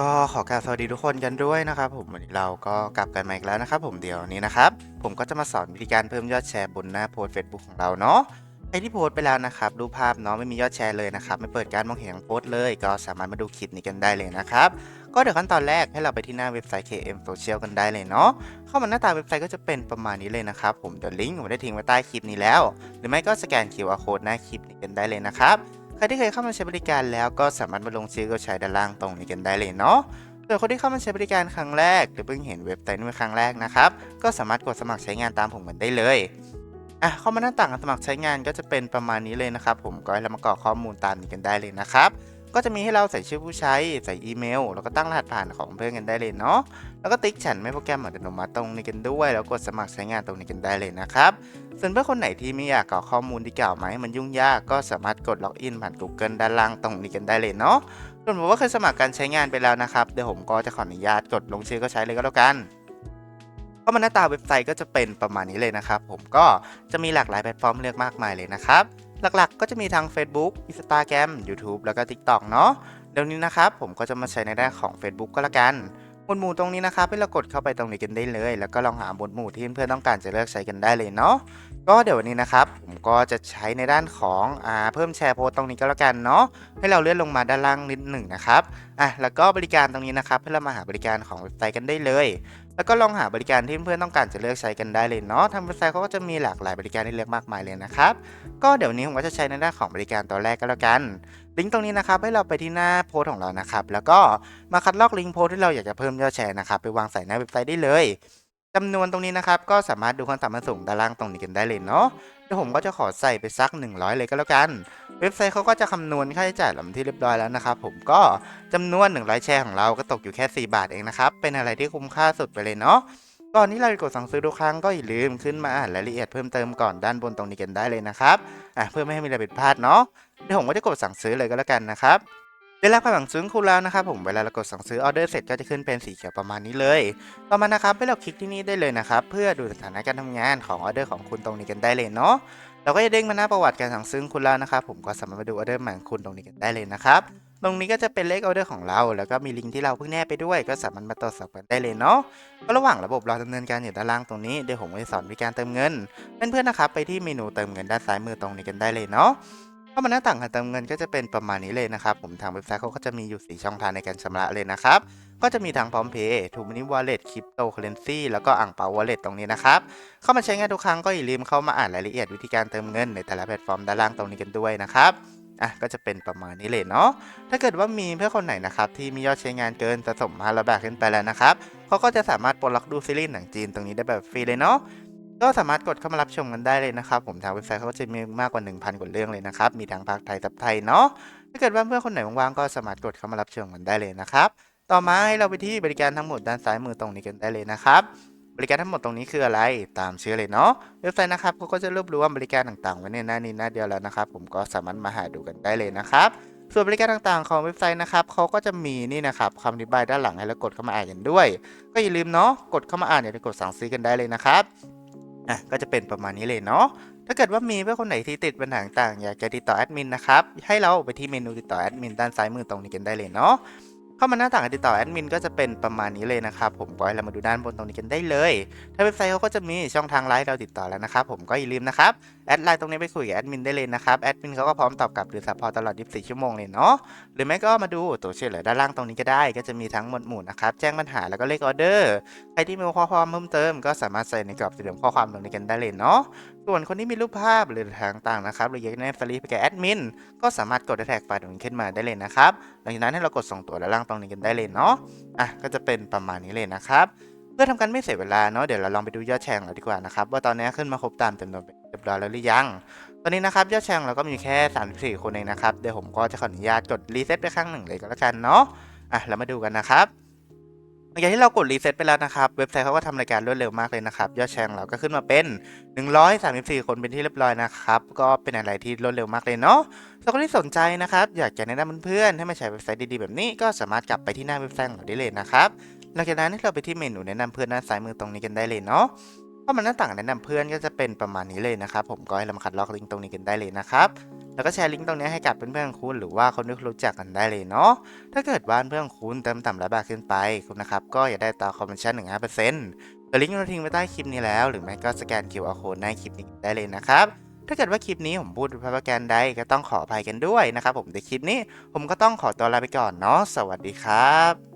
ก็ขอกราบสวัสดีทุกคนกันด้วยนะครับผมวันนี้เราก็กลับกันมาอีกแล้วนะครับผมเดี๋ยวนี้นะครับ ผมก็จะมาสอนวิธีการเพิ่มยอดแชร์บนหน้าโพสต์ Facebook ของเราเนาะใครที่โพสต์ไปแล้วนะครับรูปภาพเนาะไม่มียอดแชร์เลยนะครับไม่เปิดการมองเห็นของโพสต์เลย ก็สามารถมาดูคลิปนี้กันได้เลยนะครับก็เดี๋ยวขั้นตอนแรกให้เราไปที่หน้าเว็บไซต์ KM Social กันได้เลยเนาะเข้ามาหน้าตาเว็บไซต์ก็จะเป็นประมาณนี้เลยนะครับผมเดี๋ยวลิงก์ผมได้ทิ้งไว้ใต้คลิปนี้แล้ว หรือไม่ก็สแกน QR code หน้าคลิปนี้กันได้เลยนะครับ ใครที่เคยเข้ามาใช้บริการแล้วก็สามารถมาลงชื่อก็ใช้ด้านล่างตรงนี้กันได้เลยเนาะส่วนคนที่เข้ามาใช้บริการครั้งแรก หรือเพิ่งเห็นเว็บไซต์นี้ครั้งแรกนะครับ ก็สามารถกดสมัครใช้งานตามผมเหมือนได้เลยอะเข้ามาหน้าต่างการสมัครใช้งานก็จะเป็นประมาณนี้เลยนะครับ ผมก็ให้เรามากรอกข้อมูลตามนี้กันได้เลยนะครับ ก็จะมีให้เราใส่ชื่อผู้ใช้ใส่อีเมล แล้วก็ตั้งรหัสผ่านของเพื่อนกันได้เลยเนาะแล้วก็ติ๊กฉันไม่โปรแกรมอัตโนมัติตรงนี้กันด้วย แล้วกดสมัครใช้งานตรงนี้กันได้เลยนะครับส่วนเพื่อนคนไหนที่ไม่อยากกรอกข้อมูลที่กล่าวมาให้มันยุ่งยากก็สามารถกดล็อกอินผ่าน Google ด้านล่างตรงนี้กันได้เลยเนาะส่วนผมว่าเคยสมัครการใช้งานไปแล้วนะครับเดี๋ยวผมก็จะขออนุญาตกดลงชื่อก็ใช้เลยก็แล้วกันก็มาหน้าตาเว็บไซต์ก็จะเป็นประมาณนี้เลยนะครับ ผมก็จะมีหลากหลายแพลตฟอร์มเลือกมากมายเลยนะครับ หลักๆ ก็จะมีทั้ง Facebook Instagram YouTube แล้วก็ TikTok เนาะเดี๋ยวนี้นะครับผมก็จะมาใช้ในด้านของ Facebook ก็แล้วกันหมวดหมู่ตรงนี้นะครับให้เรากดเข้าไปตรงนี้กันได้เลย แล้วก็ลองหาหมวดหมู่ที่เพื่อนต้องการจะเลือกใช้กันได้เลยเนาะก็เดี๋ยววันนี้นะครับผมก็จะใช้ในด้านของอ่าเพิ่มแชร์โพสตตรงนี้ก็แล้วกันเนาะให้เราเลื่อนลงมาด้านล่างนิดหนึ่งนะครับอะแล้วก็บริการตรงนี้นะครับให้เรามาหาบริการของเว็บไซต์กันได้เลย แล้วก็ลองหาบริการที่เพื่อนต้องการจะเลือกใช้กันได้เลยเนาะทางเว็บไซต์เขาก็จะมีหลากหลายบริการให้เลือกมากมายเลยนะครับ ก็เดี๋ยวนี้ผมก็จะใช้ในด้านของบริการตัวแรกก็แล้วกัน ลิงก์ตรงนี้นะครับให้เราไปที่หน้าโพสของเรานะครับ แล้วก็มาคัดลอกลิงก์โพสที่เราอยากจะเพิ่มยอดแชร์นะครับไปวางใส่ในเว็บไซต์ได้เลย จำนวนตรงนี้นะครับ ก็สามารถดูความสามารถสูงด้านล่างตรงนี้กันได้เลยเนาะเดี๋ยวผมก็จะขอใส่ไปสัก 100 เลยก็แล้วกัน เว็บไซต์เขาก็จะคำนวณค่าใช้จ่ายลำที่เรียบร้อยแล้วนะครับผมก็จำนวน 100 แชร์ของเราก็ตกอยู่แค่ 4 บาทเองนะครับ เป็นอะไรที่คุ้มค่าสุดไปเลยเนาะก่อนที่เราจะกดสั่งซื้อทุกครั้งก็อย่าลืมขึ้นมาอ่านรายละเอียดเพิ่มเติมก่อนด้านบนตรงนี้กันได้เลยนะครับอะเพื่อไม่ให้มีอะไรผิดพลาดเนาะเดี๋ยวผมก็จะกดสั่งซื้อเลยก็แล้วกันนะครับ ได้รับการสั่งซื้อคุณแล้วนะครับผมเวลาเรากดสั่งซื้อออเดอร์เสร็จก็จะขึ้นเป็นสีเขียวประมาณนี้เลย ต่อมานะครับให้เราคลิกที่นี่ได้เลยนะครับเพื่อดูสถานะการทำงานของออเดอร์ของคุณตรงนี้กันได้เลยเนาะเราก็จะเด้งมาหน้าประวัติการสั่งซื้อคุณแล้วนะครับผมก็สามารถมาดูออเดอร์ใหม่ของคุณตรงนี้กันได้เลยนะครับตรงนี้ก็จะเป็นเลขออเดอร์ของเรา แล้วก็มีลิงก์ที่เราเพิ่งแนบไปด้วย ก็สามารถมาตรวจสอบกันได้เลยเนาะก็ระหว่างระบบเราดำเนินการอยู่ด้านล่างตรงนี้เดี๋ยวผมจะสอนวิธีการเติมเงินเพื่อนๆนะครับไปที่เมนูเติมเงินด้านซ้ายมือตรงนี้กันได้เลยเนาะ เข้ามาหน้าต่างการเติมเงินก็จะเป็นประมาณนี้เลยนะครับ ผมทางเว็บไซต์เขาก็จะมีอยู่ 4 ช่องทางในการชำระเลยนะครับ ก็จะมีทางพร้อมเพย์ทูมินิวอลเล็ตคริปโตเคอเรนซีแล้วก็อ่างเปาวอลเล็ตตรงนี้นะครับ เข้ามาใช้งานทุกครั้งก็อย่าลืมเข้ามาอ่านรายละเอียดวิธีการเติมเงินในแต่ละแพลตฟอร์มด้านล่างตรงนี้กันด้วยนะครับอะก็จะเป็นประมาณนี้เลยเนาะ ถ้าเกิดว่ามีเพื่อนคนไหนนะครับที่มียอดใช้งานเกินจะสมมาระบาทขึ้นไปแล้วนะครับเขาก็จะสามารถปลดล็อกดูซีรีส์หนังจีนตรงนี้ได้แบบฟรีเลยเนาะ ก็สามารถกดเข้ามารับชมกันได้เลยนะครับ ผมทางเว็บไซต์เขาก็จะมีมากกว่า 1,000 กว่าเรื่องเลยนะครับ มีทั้งภาคไทยซับไทยเนาะถ้าเกิดว่าเพื่อนคนไหนว่างๆก็สามารถกดเข้ามารับชมกันได้เลยนะครับต่อมาให้เราไปที่บริการทั้งหมดด้านซ้ายมือตรงนี้กันได้เลยนะครับ บริการทั้งหมดตรงนี้คืออะไรตามชื่อเลยเนาะเว็บไซต์นะครับเขาก็จะรวบรวมบริการต่างๆไว้ในหน้านี้หน้าเดียวแล้วนะครับ ผมก็สามารถมาหาดูกันได้เลยนะครับส่วนบริการต่างๆ ของเว็บไซต์นะครับเขาก็จะมีนี่นะครับคำอธิบายด้านหลังให้เรากดเข้ามาอ่านกันด้วย ก็อย่าลืมเนาะกดเข้ามาอ่านอย่าลืมกดสั่งซื้อกันได้เลยนะครับ อะก็จะเป็นประมาณนี้เลยเนาะถ้าเกิดว่ามีเพื่อนคนไหนที่ติดปัญหาต่างๆอยากจะติดต่อแอดมินนะครับให้เราไปที่เมนูติดต่อแอดมินด้านซ้ายมือตรงนี้กันได้เลยเนาะ เข้ามาหน้าต่างการติดต่อแอดมินก็จะเป็นประมาณนี้เลยนะครับผมก็ให้เรามาดูด้านบนตรงนี้กันได้เลย ถ้าเว็บไซต์เขาก็จะมีช่องทางไลน์เราติดต่อแล้วนะครับผมก็อย่าลืมนะครับแอดไลน์ตรงนี้ไปคุยกับแอดมินได้เลยนะครับแอดมินเขาก็พร้อมตอบกลับหรือซัพพอร์ตตลอด 24 ชั่วโมงเลยเนาะหรือไม่ก็มาดูตัวช่วยเหลือด้านล่างตรงนี้ก็ได้ ก็จะมีทั้งหมวดหมู่นะครับแจ้งปัญหาแล้วก็เลขออเดอร์ใครที่มีข้อความเพิ่มเติมก็สามารถใส่ในกรอบสี่เหลี่ยมข้อความตรงนี้กันได้เลยเนาะ ส่วนคนที่มีรูปภาพหรือทางต่างนะครับหรืออยากจะแนบสลิปไปกับแอดมินก็สามารถกดแท็กไฟล์ตรงนี้ขึ้นมาได้เลยนะครับหลังจากนั้นให้เรากดส่งตัวด้านล่างตรงนี้กันได้เลยเนาะอะก็จะเป็นประมาณนี้เลยนะครับเพื่อทำการไม่เสียเวลาเนาะเดี๋ยวเราลองไปดูยอดแชร์ของเราดีกว่านะครับว่าตอนนี้ขึ้นมาครบตามจำนวนเรียบร้อยแล้วหรือยัง ตอนนี้นะครับยอดแชร์ของเราก็มีแค่ 34 คนเองนะครับเดี๋ยวผมก็จะขออนุญาตกดรีเซ็ตไปครั้งหนึ่งเลยก็แล้วกันเนาะอะเรามาดูกันนะครับ ลังจากที่เรากดรีเซ็ตไปแล้วนะครับ เว็บไซต์เขาก็ทำรายการรวดเร็วมากเลยนะครับ ยอดแชร์เราก็ขึ้นมาเป็น 134 คนเป็นที่เรียบร้อยนะครับ ก็เป็นอะไรที่รวดเร็วมากเลยเนาะสำหรับคนที่สนใจนะครับ อยากจะแนะนำเพื่อนๆให้มาใช้เว็บไซต์ดีๆแบบนี้ก็สามารถกลับไปที่หน้าเว็บไซต์ของเราได้เลยนะครับหลังจากนั้นให้เราไปที่เมนูแนะนำเพื่อนด้านซ้ายมือตรงนี้กันได้เลยเนาะข้อมันหน้าต่างแนะนำเพื่อนก็จะเป็นประมาณนี้เลยนะครับ ผมก็ให้เรามาคัดลอกลิงก์ตรงนี้กันได้เลยนะครับ แล้วก็แชร์ลิงก์ตรงนี้ให้กับเพื่อนๆคุณหรือว่าคนที่คุณรู้จักกันได้เลยเนาะ ถ้าเกิดว่าเพื่อนคุณเติมต่ำและบาทขึ้นไปคุณนะครับก็อย่าได้ต่อคอมมิชชั่นหนึ่งห้าเปอร์เซ็นต์ลิงก์เราทิ้งไว้ใต้คลิปนี้แล้ว หรือไม่ก็สแกน QR code ในคลิปนี้ได้เลยนะครับถ้าเกิดว่าคลิปนี้ผมพูดผิดพลาดประการใดก็ต้องขออภัยกันด้วยนะครับผมในคลิปนี้ผมก็ต้องขอตัวลาไปก่อนเนาะสวัสดีครับ